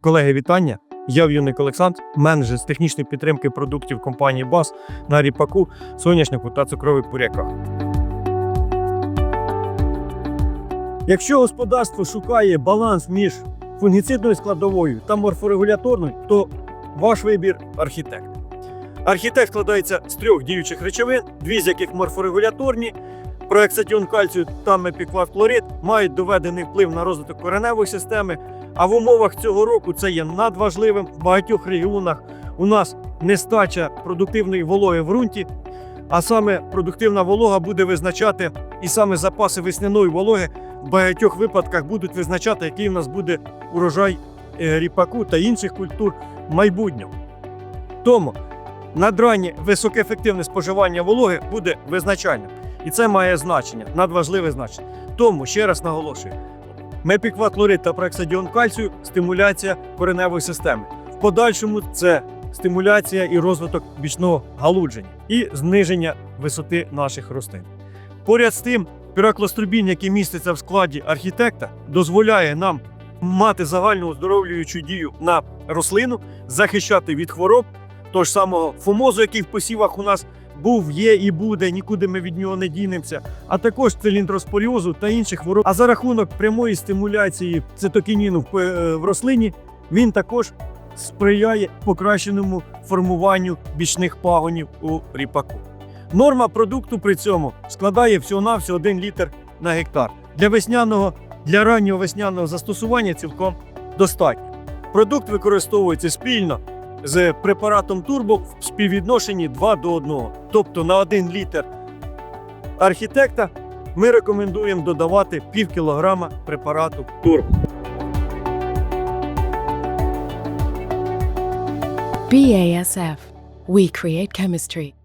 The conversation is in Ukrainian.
Колеги, вітання! Я В'юник Олександр, менеджер з технічної підтримки продуктів компанії БАС на ріпаку, соняшнику та цукрових буряках. Якщо господарство шукає баланс між фунгіцидною складовою та морфорегуляторною, то ваш вибір архітект. Архітект складається з трьох діючих речовин, дві з яких морфорегуляторні. Проексатіон кальцію та мепіклад-хлорид мають доведений вплив на розвиток кореневої системи, а в умовах цього року це є надважливим. В багатьох регіонах у нас нестача продуктивної вологи в ґрунті, а саме продуктивна волога буде визначати, і саме запаси весняної вологи в багатьох випадках будуть визначати, який у нас буде урожай е, ріпаку та інших культур в майбутньому. Тому надраннє високоефективне споживання вологи буде визначальним. І це має значення, надважливе значення. Тому ще раз наголошую: мепікватлорид та проексадіон кальцію стимуляція кореневої системи. В подальшому це стимуляція і розвиток бічного галудження і зниження висоти наших рослин. Поряд з тим, піраклострубін, який міститься в складі архітекта, дозволяє нам мати загальну оздоровлюючу дію на рослину, захищати від хвороб, того ж самого фомозу, який в посівах у нас був, є і буде, нікуди ми від нього не дінемося, а також циліндроспоріозу та інших хвороб. А за рахунок прямої стимуляції цитокініну в, е, рослині він також сприяє покращеному формуванню бічних пагонів у ріпаку. Норма продукту при цьому складає всього-навсього 1 літр на гектар. Для весняного, для раннього весняного застосування цілком достатньо. Продукт використовується спільно з препаратом турбо в співвідношенні 2 до 1. Тобто на 1 літр архітекта ми рекомендуємо додавати пів кілограма препарату турбо. BASF. We create chemistry.